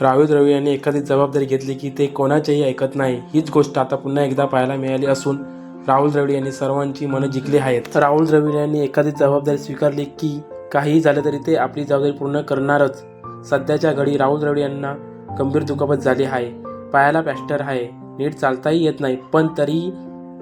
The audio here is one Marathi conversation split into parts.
राहुल द्रविड यांनी एखादी जबाबदारी घेतली की ते कोणाचेही ऐकत नाही. हीच गोष्ट आता पुन्हा एकदा पाहायला मिळाली असून राहुल द्रविड यांनी सर्वांची मनं जिंकली आहेत. राहुल द्रविड यांनी एखादी जबाबदारी स्वीकारली की काहीही झालं तरी ते आपली जबाबदारी पूर्ण करणारच. सध्याच्या घडी राहुल द्रविड यांना गंभीर दुखापत झाली आहे. पायाला पॅस्टर आहे. नीट चालताही येत नाही पण तरीही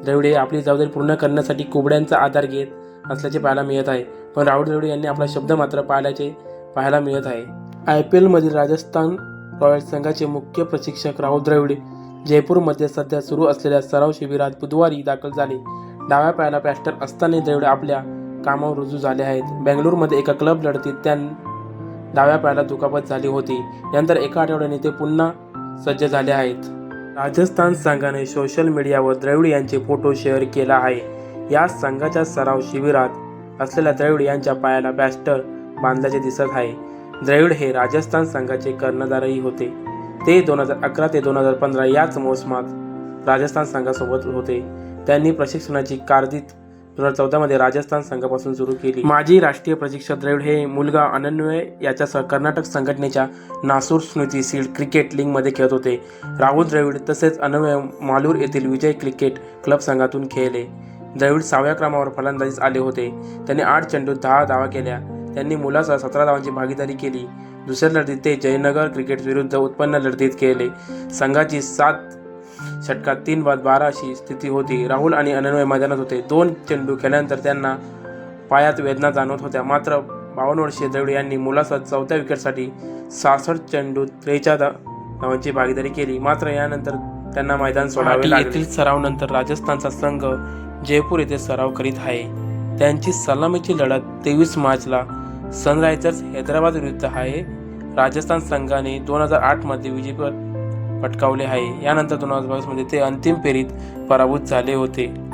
द्रविडे आपली जबाबदारी पूर्ण करण्यासाठी कोबड्यांचा आधार घेत असल्याचे पाहायला मिळत आहे. पण राहुल द्रविड यांनी आपला शब्द मात्र पाळल्याचे पाहायला मिळत आहे. आय पी एलमधील राजस्थान रॉयल संघाचे मुख्य प्रशिक्षक राहुल द्रविड जयपूरमध्ये सध्या सुरू असलेल्या सराव शिबिरात बुधवारी दाखल झाले. डाव्या पायाला प्लॅस्टर असताना द्रविड आपल्या कामावर रुजू झाले आहेत. बेंगलोरमध्ये एका क्लब लढतीत त्या डाव्या पायाला दुखापत झाली होती. नंतर एका आठवड्याने ते पुन्हा सज्ज झाले आहेत. राजस्थान संघाने सोशल मीडियावर द्रविड यांचे फोटो शेअर केला आहे. या संघाच्या सराव शिबिरात असलेल्या द्रविड यांच्या पायाला प्लॅस्टर बांधल्याचे दिसत आहे. द्रविड हे राजस्थान संघाचे कर्णधारही होते. ते दोन हजार अकरा ते दोन हजार पंधरा याच मोसमात राजस्थान संघासोबत होते. त्यांनी प्रशिक्षणाची कारदीत दोन हजार चौदामध्ये राजस्थान संघापासून सुरू केली. माजी राष्ट्रीय प्रशिक्षक द्रविड हे मुलगा अनन्वय याच्यासह कर्नाटक संघटनेच्या नासूर स्मृती सील्ड क्रिकेट लीगमध्ये खेळत होते. राहुल द्रविड तसेच अनन्वय मालूर येथील विजय क्रिकेट क्लब संघातून खेळले. द्रविड सहाव्या क्रमावर फलंदाजीस आले होते. त्यांनी आठ चेंडूत दहा धावा केल्या. त्यांनी मुलासह सतरा धावांची भागीदारी केली. दुसऱ्या लढतीत ते जयनगर क्रिकेट विरुद्ध उत्पन्न लढतीत खेळले. संघाची सात षटकात तीन बाद बारा अशी स्थिती होती. राहुल आणि अनन्वय मैदानात होते. दोन चेंडू खेळल्यानंतर त्यांना पायात वेदना जाणवत होत्या. मात्र बावन्न वर्षीय द्रविड यांनी मुलासह चौथ्या विकेटसाठी सहासष्ट चेंडू त्रेचाळीस धा- धावांची भागीदारी केली. मात्र यानंतर त्यांना मैदान सोडावे लागले. येथील सरावनंतर राजस्थानचा संघ जयपूर येथे सराव करीत आहे. त्यांची सलामीची लढत तेवीस मार्चला सनरायझर्स हैदराबाद विरुद्ध आहे. राजस्थान संघाने दोन हजार आठमध्ये विजेपद पटकावले आहे. यानंतर दोन हजार बावीसमध्ये ते अंतिम फेरीत पराभूत झाले होते.